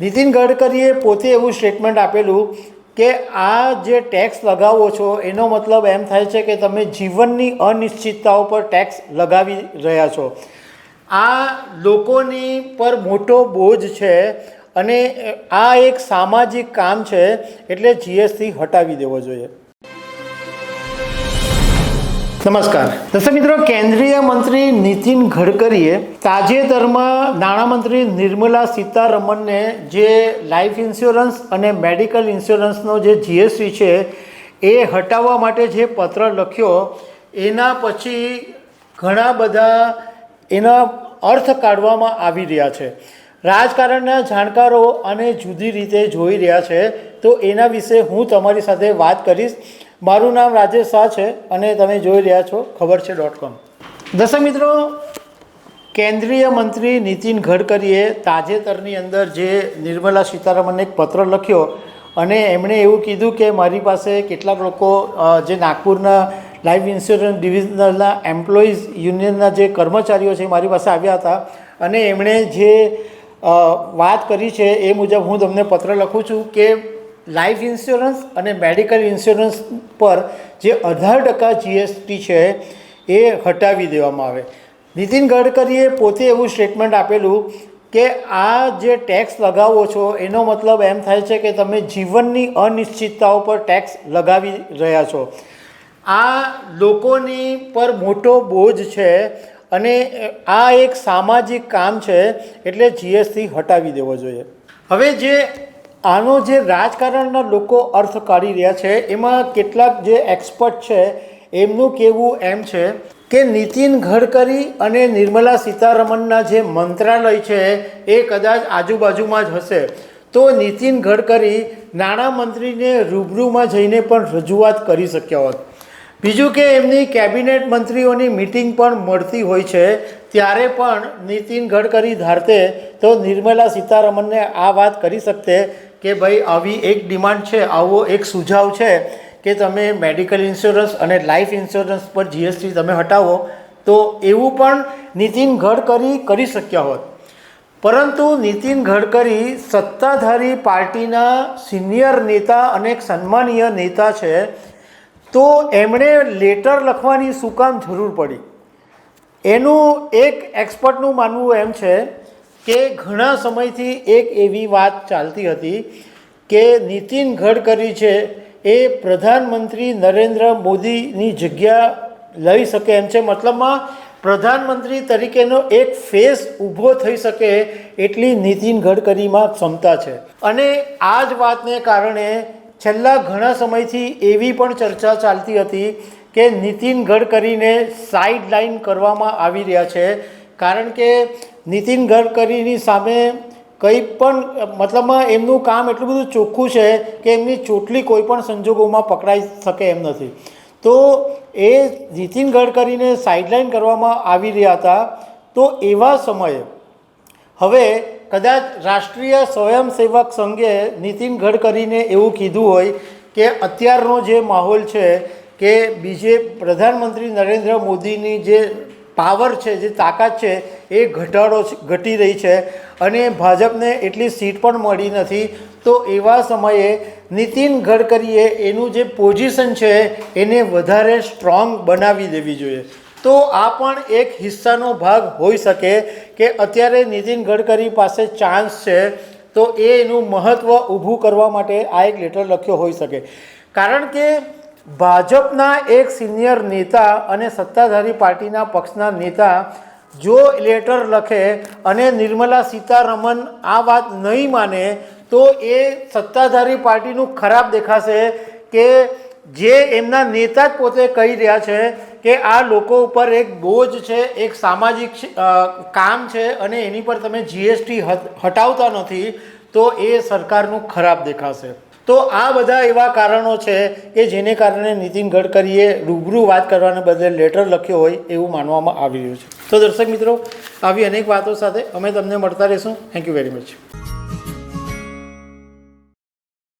નીતિન ગડકરીએ પોતે એવું સ્ટેટમેન્ટ આપેલું કે આ જે ટેક્સ લગાવો છો, એનો મતલબ એમ થાય છે કે તમે જીવનની અનિશ્ચિતતાઓ પર ટેક્સ લગાવી રહ્યા છો. આ લોકોની પર મોટો બોજ છે અને આ એક સામાજિક કામ છે, એટલે જીએસટી હટાવી દેવો જોઈએ. નમસ્કાર. દર્શક મિત્રો, કેન્દ્રીય મંત્રી નીતિન ગડકરીએ તાજેતરમાં નાણામંત્રી નિર્મલા સીતારમણને જે લાઈફ ઇન્સ્યોરન્સ અને મેડિકલ ઇન્સ્યોરન્સનો જે જીએસટી છે, એ હટાવવા માટે જે પત્ર લખ્યો, એના પછી ઘણા બધા એના અર્થ કાઢવામાં આવી રહ્યા છે. રાજકારણના જાણકારો અને જુદી રીતે જોઈ રહ્યા છે. તો એના વિશે હું તમારી સાથે વાત કરીશ. મારું નામ રાજેશ શાહ છે અને તમે જોઈ રહ્યા છો ખબર છે ડોટ કોમ દર્શક મિત્રો, કેન્દ્રીય મંત્રી નીતિન ગડકરીએ તાજેતરની અંદર જે નિર્મલા સીતારામને એક પત્ર લખ્યો અને એમણે એવું કીધું કે મારી પાસે કેટલાક લોકો જે નાગપુરના લાઈફ ઇન્સ્યોરન્સ ડિવિઝનલના એમ્પ્લોઈઝ યુનિયનના જે કર્મચારીઓ છે મારી પાસે આવ્યા હતા અને એમણે જે વાત કરી છે એ મુજબ હું તમને પત્ર લખું છું કે લાઈફ ઇન્સ્યોરન્સ અને મેડિકલ ઇન્સ્યોરન્સ પર જે અઢાર ટકા જીએસટી છે એ હટાવી દેવામાં આવે. નીતિન ગડકરીએ પોતે એવું સ્ટેટમેન્ટ આપેલું કે આ જે ટેક્સ લગાવો છો, એનો મતલબ એમ થાય છે કે તમે જીવનની અનિશ્ચિતતાઓ પર ટેક્સ લગાવી રહ્યા છો. આ લોકોની પર મોટો બોજ છે અને આ એક સામાજિક કામ છે, એટલે જીએસટી હટાવી દેવો જોઈએ. હવે જે આનો જે રાજકારણના લોકો અર્થ કાઢી રહ્યા છે, એમાં કેટલાક જે એક્સપર્ટ છે, એમનું કહેવું એમ છે કે નીતિન ગડકરી અને નિર્મલા સીતારમણના જે મંત્રાલય છે, એ કદાચ આજુબાજુમાં જ હશે. તો નીતિન ગડકરી નાણામંત્રીને રૂબરૂમાં જઈને પણ રજૂઆત કરી શક્યા હોત. બીજું કે એમની કેબિનેટ મંત્રીઓની મિટિંગ પણ મળતી હોય છે, ત્યારે પણ નીતિન ગડકરી ધારતે તો નિર્મલા સીતારમણને આ વાત કરી શકતે કે ભાઈ આવી એક ડિમાન્ડ છે, આવો એક સુઝાવ છે કે તમે મેડિકલ ઇન્સ્યોરન્સ અને લાઈફ ઇન્સ્યોરન્સ પર જીએસટી તમે હટાવો, તો એવું પણ નીતિન ગડકરી કરી શક્યા હોત. પરંતુ નીતિન ગડકરી સત્તાધારી પાર્ટીના સિનિયર નેતા અને એક સન્માનીય નેતા છે, તો એમણે લેટર લખવાની શું કામ જરૂર પડી? એનું એક એક્સપર્ટનું માનવું એમ છે કે ઘણા સમયથી એક એવી વાત ચાલતી હતી કે નીતિન ગડકરી છે એ પ્રધાનમંત્રી નરેન્દ્ર મોદીની જગ્યા લઈ શકે એમ છે. મતલબમાં પ્રધાનમંત્રી તરીકેનો એક ફેસ ઊભો થઈ શકે એટલી નીતિન ગડકરીમાં ક્ષમતા છે. અને આ જ વાતને કારણે છેલ્લા ઘણા સમયથી એવી પણ ચર્ચા ચાલતી હતી કે નીતિન ગડકરીને સાઇડ લાઇન કરવામાં આવી રહ્યા છે. કારણ કે નીતિન ગડકરીની સામે કંઈ પણ, મતલબમાં એમનું કામ એટલું બધું ચોખ્ખું છે કે એમની ચોટલી કોઈ પણ સંજોગોમાં પકડાઈ શકે એમ નથી. તો એ નીતિન ગડકરીને સાઇડલાઇન કરવામાં આવી રહ્યા હતા. તો એવા સમયે હવે કદાચ રાષ્ટ્રીય સ્વયંસેવક સંઘે નીતિન ગડકરીને એવું કીધું હોય કે અત્યારનો જે માહોલ છે કે બીજે પ્રધાનમંત્રી નરેન્દ્ર મોદીની જે પાવર છે, જે તાકાત છે, એ ઘટાડો ઘટી રહી છે અને ભાજપને એટલી સીટ પણ મળી નથી. તો એવા સમયે નીતિન ગડકરીએ એનું જે પોઝિશન છે, એને વધારે સ્ટ્રોંગ બનાવી દેવી જોઈએ. તો આ પણ એક હિસ્સાનો ભાગ હોઈ શકે કે અત્યારે નીતિન ગડકરી પાસે ચાન્સ છે, તો એ એનું મહત્ત્વ ઊભું કરવા માટે આ એક લેટર લખ્યો હોઈ શકે. કારણ કે ભાજપના એક સિનિયર નેતા અને સત્તાધારી પાર્ટીના પક્ષના નેતા જો લેટર લખે અને નિર્મલા સીતારમન આ વાત નહીં માને, તો એ સત્તાધારી પાર્ટીનું ખરાબ દેખાશે કે જે એમના નેતા જ પોતે કહી રહ્યા છે કે આ લોકો ઉપર એક બોજ છે, એક સામાજિક કામ છે અને એની પર તમે જીએસટી હટાવતા નથી, તો એ સરકારનું ખરાબ દેખાશે. તો આ બધા એવા કારણો છે કે જેને કારણે નીતિન ગડકરીએ રૂબરૂ વાત કરવાને બદલે લેટર લખ્યો હોય એવું માનવામાં આવી રહ્યું છે. તો દર્શક મિત્રો, આવી અનેક વાતો સાથે અમે તમને મળતા રહીશું. Thank you very much